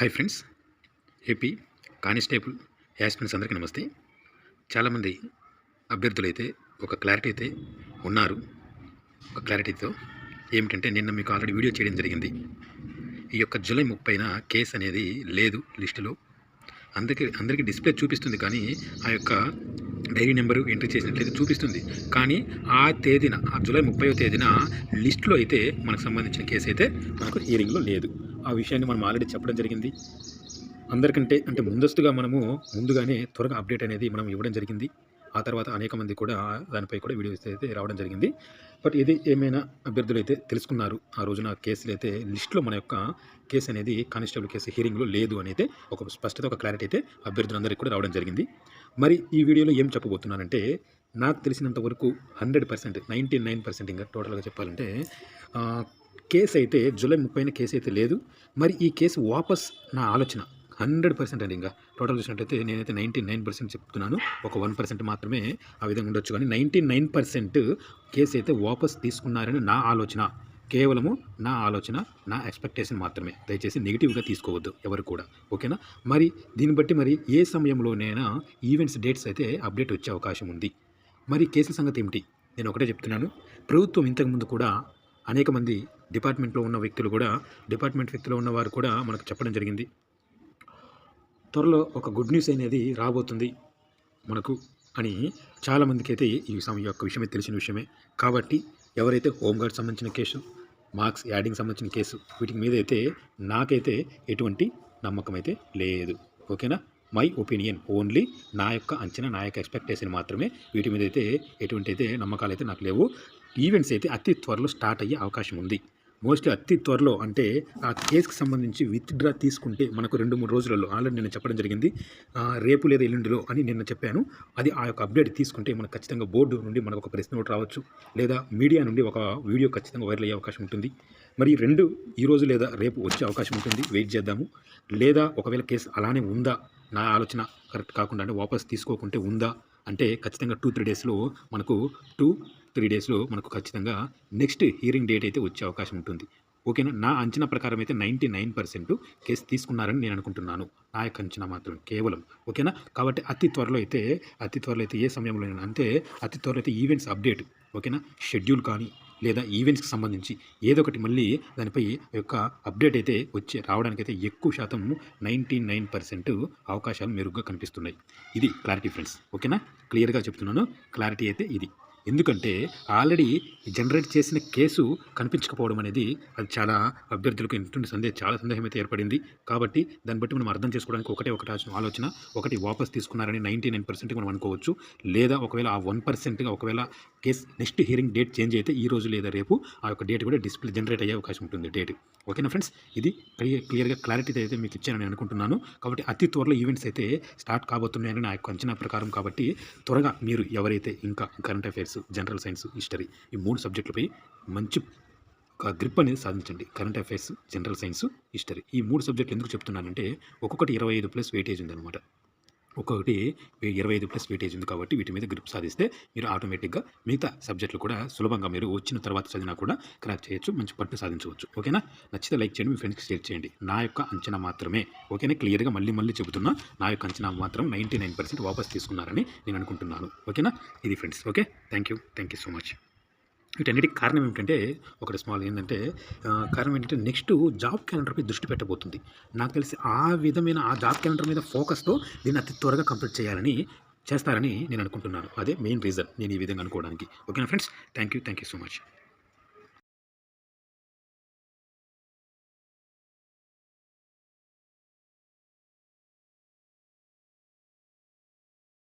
Hi friends AP constable aspirants అందరికీ నమస్తే. చాలామంది అభ్యర్థులు అయితే ఒక క్లారిటీ అయితే ఉన్నారు. ఒక క్లారిటీతో ఏమిటంటే నిన్న మీకు ఆల్రెడీ వీడియో చేయడం జరిగింది. ఈ యొక్క జూలై ముప్పైన కేసు అనేది లేదు లిస్టులో అందరికీ అందరికీ డిస్ప్లే చూపిస్తుంది కానీ ఆ యొక్క డైరీ నెంబరు ఎంట్రీ చేసినట్లయితే చూపిస్తుంది. కానీ ఆ తేదీన ఆ జూలై ముప్పైవ తేదీన లిస్టులో అయితే మనకు సంబంధించిన కేసు అయితే మనకు హియరింగ్లో లేదు. ఆ విషయాన్ని మనం ఆల్రెడీ చెప్పడం జరిగింది. అందరికంటే అంటే ముందస్తుగా మనము ముందుగానే త్వరగా అప్డేట్ అనేది మనం ఇవ్వడం జరిగింది. ఆ తర్వాత అనేక మంది కూడా దానిపై కూడా వీడియోస్ అయితే రావడం జరిగింది. బట్ ఇది ఏమైనా అభ్యర్థులు అయితే తెలుసుకున్నారు ఆ రోజున కేసులు అయితే లిస్టులో మన యొక్క కేసు అనేది కానిస్టేబుల్ కేసు హీరింగ్లో లేదు అని అయితే ఒక స్పష్టత ఒక క్లారిటీ అయితే అభ్యర్థులందరికీ కూడా రావడం జరిగింది. మరి ఈ వీడియోలో ఏం చెప్పబోతున్నానంటే నాకు తెలిసినంత వరకు hundred percent ninety nine percent ఇంకా టోటల్గా చెప్పాలంటే కేసు అయితే జూలై ముప్పైన కేసు అయితే లేదు. మరి ఈ కేసు వాపస్ నా ఆలోచన. హండ్రెడ్ పర్సెంట్ అండి ఇంకా. టోటల్ చూసినట్టయితే నేనైతే నైంటీ నైన్ పర్సెంట్ చెప్తున్నాను. ఒక వన్ పర్సెంట్ మాత్రమే ఆ విధంగా ఉండొచ్చు కానీ నైంటీ నైన్ పర్సెంట్ కేసు అయితే వాపస్ తీసుకున్నారని నా ఆలోచన. కేవలము నా ఆలోచన నా ఎక్స్పెక్టేషన్ మాత్రమే. దయచేసి నెగిటివ్గా తీసుకోవద్దు ఎవరు కూడా. ఓకేనా? మరి దీన్ని బట్టి మరి ఏ సమయంలోనైనా ఈవెంట్స్ డేట్స్ అయితే అప్డేట్ వచ్చే అవకాశం ఉంది. మరి కేసుల సంగతి ఏమిటి? నేను ఒకటే చెప్తున్నాను. ప్రభుత్వం ఇంతకుముందు కూడా అనేక మంది డిపార్ట్మెంట్లో ఉన్న వ్యక్తులు కూడా డిపార్ట్మెంట్ వ్యక్తిలో ఉన్నవారు కూడా మనకు చెప్పడం జరిగింది. త్వరలో ఒక గుడ్ న్యూస్ అనేది రాబోతుంది మనకు అని చాలామందికి అయితే ఈ సమ- ఈ యొక్క విషయమే తెలిసిన విషయమే. కాబట్టి ఎవరైతే హోంగార్డ్ సంబంధించిన కేసు మార్క్స్ యాడింగ్ సంబంధించిన కేసు వీటి మీద అయితే నాకైతే ఎటువంటి నమ్మకం అయితే లేదు. ఓకేనా? మై ఒపీనియన్ ఓన్లీ నా యొక్క అంచనా నా యొక్క ఎక్స్పెక్టేషన్ మాత్రమే. వీటి మీద అయితే ఎటువంటి అయితే నమ్మకాలు అయితే నాకు లేవు. ఈవెంట్స్ అయితే అతి త్వరలో స్టార్ట్ అయ్యే అవకాశం ఉంది. మోస్ట్లీ అతి త్వరలో అంటే ఆ కేసుకి సంబంధించి విత్డ్రా తీసుకుంటే మనకు రెండు మూడు రోజులలో ఆల్రెడీ నేను చెప్పడం జరిగింది. రేపు లేదా ఎల్లుండిలో అని నిన్న చెప్పాను. అది ఆ యొక్క అప్డేట్ తీసుకుంటే మనకు ఖచ్చితంగా బోర్డు నుండి మనకు ఒక ప్రశ్న నోట్ రావచ్చు. లేదా మీడియా నుండి ఒక వీడియో ఖచ్చితంగా వైరల్ అయ్యే అవకాశం ఉంటుంది. మరి రెండు ఈరోజు లేదా రేపు వచ్చే అవకాశం ఉంటుంది. వెయిట్ చేద్దాము. లేదా ఒకవేళ కేసు అలానే ఉందా? నా ఆలోచన కరెక్ట్ కాకుండా అంటే వాపస్ తీసుకోకుంటే ఉందా? అంటే ఖచ్చితంగా టూ త్రీ డేస్లో మనకు టూ త్రీ డేస్లో మనకు ఖచ్చితంగా నెక్స్ట్ హియరింగ్ డేట్ అయితే వచ్చే అవకాశం ఉంటుంది. ఓకేనా నా? అంచనా ప్రకారం అయితే నైంటీ నైన్ పర్సెంట్ కేసు తీసుకున్నారని నేను అనుకుంటున్నాను. నా యొక్క అంచనా మాత్రం కేవలం. ఓకేనా కాబట్టి అతి త్వరలో అయితే అతి త్వరలో అయితే ఏ సమయంలో అంటే అతి త్వరలో అయితే ఈవెంట్స్ అప్డేట్ ఓకేనా షెడ్యూల్ కానీ లేదా ఈవెంట్స్కి సంబంధించి ఏదో ఒకటి మళ్ళీ దానిపై యొక్క అప్డేట్ అయితే వచ్చి రావడానికి అయితే ఎక్కువ శాతం నైంటీ నైన్ పర్సెంట్ అవకాశాలు మెరుగ్గా కనిపిస్తున్నాయి. ఇది క్లారిటీ ఫ్రెండ్స్ ఓకేనా క్లియర్గా చెప్తున్నాను. క్లారిటీ అయితే ఇది. ఎందుకంటే ఆల్రెడీ జనరేట్ చేసిన కేసు కనిపించకపోవడం అనేది అది చాలా అభ్యర్థులకు ఎటువంటి సందేహం చాలా సందేహం అయితే ఏర్పడింది. కాబట్టి దాన్ని బట్టి మనం అర్థం చేసుకోవడానికి ఒకటే ఒకటి ఆలోచన- ఆలోచన ఒకటి వాపస్ తీసుకున్నారని నైంటీ నైన్ పర్సెంట్ మనం అనుకోవచ్చు. లేదా ఒకవేళ ఆ వన్ పర్సెంట్గా ఒకవేళ case next hearing date change అయితే ఈ రోజు లేదా రేపు ఆ యొక్క డేట్ కూడా డిస్ప్లే జనరేట్ అయ్యే అవకాశం ఉంటుంది డేట్. ఓకేనా ఫ్రెండ్స్? ఇది క్లియర్ క్లియర్గా క్లారిటీ అయితే మీకు ఇచ్చానని అనుకుంటున్నాను. కాబట్టి అతి త్వరలో ఈవెంట్స్ అయితే స్టార్ట్ కాబోతున్నాయని నా యొక్క అంచనా ప్రకారం. కాబట్టి త్వరగా మీరు ఎవరైతే ఇంకా current affairs general science history ఈ మూడు సబ్జెక్టులపై మంచి ఒక గ్రిప్ అనేది సాధించండి. Current affairs general science history ఈ మూడు సబ్జెక్టులు ఎందుకు చెప్తున్నానంటే ఒక్కొక్కటి ఇరవై ఐదు ప్లస్ వెయిటేజ్ ఉందన్నమాట. ఒక్కొక్కటి ఇరవై ఐదు ప్లస్ వెయిటేజ్ ఉంది కాబట్టి వీటి మీద గ్రిప్ సాధిస్తే మీరు ఆటోమేటిక్గా మిగతా సబ్జెక్టులు కూడా సులభంగా మీరు వచ్చిన తర్వాత చదివినా కూడా క్రాక్ చేయొచ్చు మంచి పట్టు సాధించవచ్చు. ఓకేనా? నచ్చితే లైక్ చేయండి మీ ఫ్రెండ్స్కి షేర్ చేయండి. నా యొక్క అంచనా మాత్రమే. ఓకేనా? క్లియర్గా మళ్ళీ మళ్ళీ చెబుతున్నా నా యొక్క అంచనా మాత్రం నైంటీ నైన్ పర్సెంట్ వాపస్ తీసుకున్నారని నేను అనుకుంటున్నాను. ఓకేనా? ఇది friends. Okay? Thank you thank you so much. వీటన్నిటికి కారణం ఏమిటంటే ఒకటి స్మాల్ ఏంటంటే కారణం ఏంటంటే నెక్స్ట్ జాబ్ క్యాలెండర్పై దృష్టి పెట్టబోతుంది. నాకు తెలిసి ఆ విధమైన ఆ జాబ్ క్యాలెండర్ మీద ఫోకస్తో దీన్ని అతి త్వరగా కంప్లీట్ చేయాలని చేస్తారని నేను అనుకుంటున్నాను. అదే మెయిన్ రీజన్ నేను ఈ విధంగా అనుకోవడానికి. ఓకేనా friends? Thank you thank you so much.